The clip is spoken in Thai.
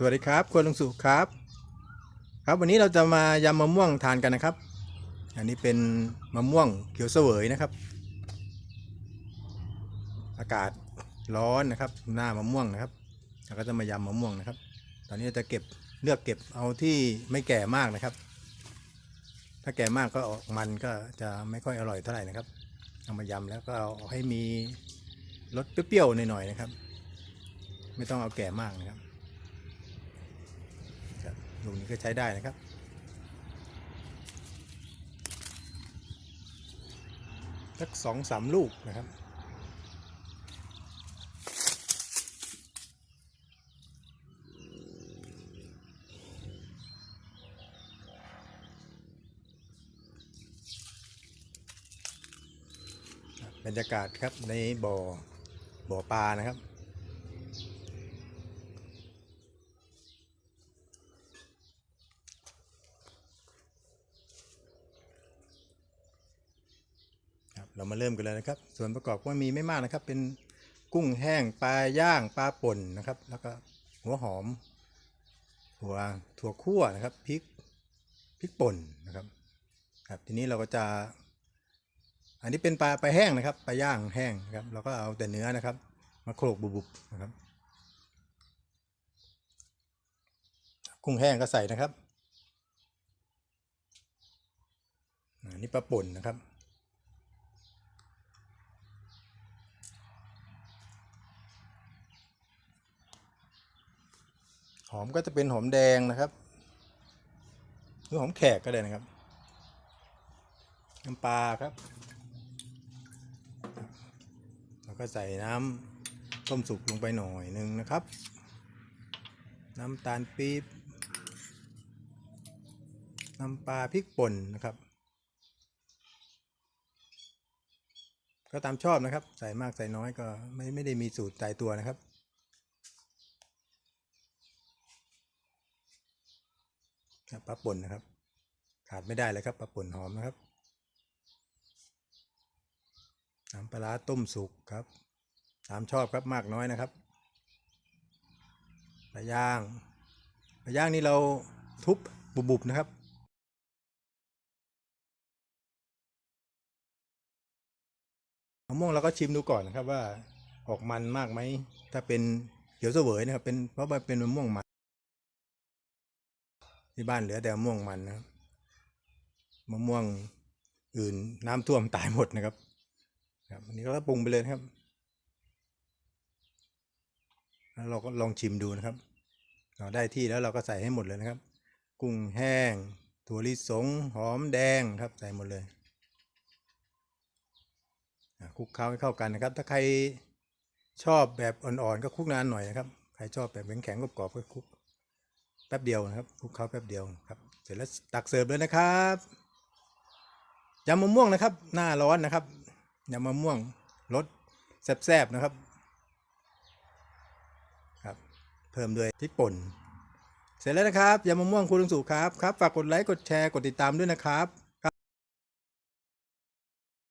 สวัสดีครับครัวลุงสุครับ ครับวันนี้เราจะมายำมะม่วงทานกันนะครับ อันนี้เป็นมะม่วงเขียวเสวยนะครับ อากาศร้อนนะครับ หน้ามะม่วงนะครับเราก็จะมายำมะม่วงนะครับ ตอนนี้เราจะเก็บเลือกเก็บเอาที่ไม่แก่มากนะครับ ถ้าแก่มากก็ออกมันก็จะไม่ค่อยอร่อยเท่าไหร่นะครับเอามายำแล้วก็เอาให้มีรสเปรี้ยวๆหน่อยๆนะครับ ไม่ต้องเอาแก่มากนะครับ ลูกนี้ก็ใช้ได้นะครับสักสองสามลูกนะครับบรรยากาศครับในบ่อบ่อปลานะครับ เรามาเริ่มกันเลยนะครับ ส่วนประกอบก็มีไม่มากนะครับ เป็นกุ้งแห้งปลาย่างปลาป่นนะครับ แล้วก็หัวหอม หัวถั่วคั่วนะครับพริกพริกป่นนะครับครับทีนี้เราก็จะ อันนี้เป็นปลาปลาแห้งนะครับปลาย่างแห้งนะครับเราก็เอาแต่เนื้อนะครับ มาโขลกบุบๆนะครับ กุ้งแห้งก็ใส่นะครับอันนี้ปลาป่นนะครับ หอมก็จะเป็นหอมแดงนะครับหรือหอมแขกก็ได้นะครับน้ำปลาครับแล้วก็ใส่น้ำต้มสุกลงไปหน่อยหนึ่งนะครับ น้ำตาลปี๊บน้ำปลาพริกป่นนะครับ ก็ตามชอบนะครับ ใส่มากใส่น้อยก็ไม่ไม่ได้มีสูตรตายตัวนะครับ ครับ ปลาป่นนะครับ ขาดไม่ได้เลยครับปลาป่นหอมนะครับน้ำปลาร้าต้มสุกครับ ตามชอบครับมากน้อยนะครับปลาย่างปลาย่างนี่เราทุบบุบๆนะครับมะม่วงเราก็ชิมดูก่อนนะครับว่าออกมันมากไหมถ้าเป็นเขียวเสวยนะครับเป็นเพราะว่าเป็นมะม่วงมัน ที่บ้านเหลือแต่มะม่วงมันนะครับมะม่วงอื่นน้ำท่วมตายหมดนะครับครับอันนี้ก็ปรุงไปเลยครับแล้วเราก็ลองชิมดูนะครับ เราได้ที่แล้วเราก็ใส่ให้หมดเลยนะครับ กุ้งแห้ง ถั่วลิสง หอมแดงครับ ใส่หมดเลยคลุกเคล้าให้เข้ากันนะครับ ถ้าใครชอบแบบอ่อนๆก็คลุกนานหน่อยนะครับ ใครชอบแบบแข็งๆกรอบๆก็คลุก แป๊บเดียวนะครับคลุกเคล้าแป๊บเดียวครับเสร็จแล้วตักเสิร์ฟเลยนะครับยำมะม่วงนะครับ หน้าร้อนนะครับยำมะม่วงรสแซ่บๆนะครับครับ เพิ่มด้วยพริกป่น เสร็จแล้วนะครับยำมะม่วงคุณลุงสุครับครับฝากกดไลค์กดแชร์กดติดตามด้วยนะครับ